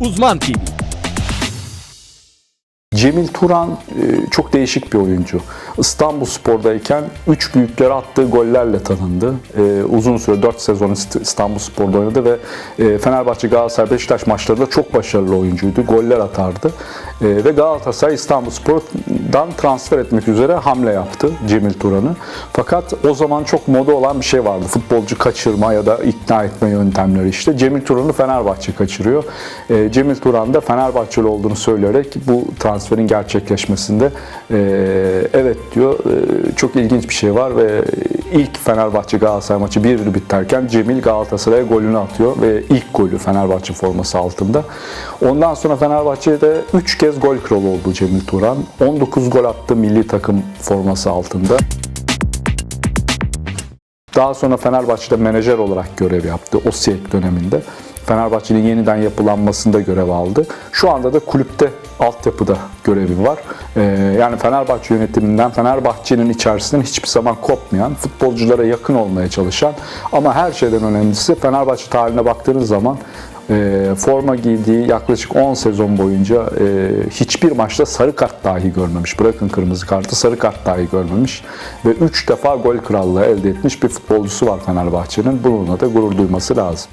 Uzman TV. Cemil Turan e, çok değişik bir oyuncu. İstanbul Spor'dayken 3 büyüklere attığı gollerle tanındı. E, Uzun süre 4 sezon İst- İstanbul Spor'da oynadı ve e, Fenerbahçe, Galatasaray, Beşiktaş maçlarında çok başarılı oyuncuydu. Goller atardı. Ve Galatasaray İstanbul Spor'dan transfer etmek üzere hamle yaptı Cemil Turan'ı. Fakat o zaman çok moda olan bir şey vardı. Futbolcu kaçırma ya da ikna etme yöntemleri işte. Cemil Turan'ı Fenerbahçe kaçırıyor. E, Cemil Turan da Fenerbahçeli olduğunu söyleyerek bu transferin gerçekleşmesinde e, evet diyor. E, çok ilginç bir şey var ve ilk Fenerbahçe Galatasaray maçı 1-1 biterken Cemil Galatasaray'a golünü atıyor ve ilk golü Fenerbahçe forması altında. Ondan sonra Fenerbahçe'de 3 kez gol kralı oldu Cemil Turan. 19 gol attı milli takım forması altında. Daha sonra Fenerbahçe'de menajer olarak görev yaptı Osijek döneminde. Fenerbahçe'nin yeniden yapılanmasında görev aldı. Şu anda da kulüpte altyapıda görevi var. Ee, yani Fenerbahçe yönetiminden, Fenerbahçe'nin içerisinden hiçbir zaman kopmayan, futbolculara yakın olmaya çalışan ama her şeyden önemlisi Fenerbahçe tarihine baktığınız zaman e, forma giydiği yaklaşık 10 sezon boyunca e, hiçbir maçta sarı kart dahi görmemiş. Bırakın kırmızı kartı sarı kart dahi görmemiş. Ve 3 defa gol krallığı elde etmiş bir futbolcusu var Fenerbahçe'nin. Bununla da gurur duyması lazım.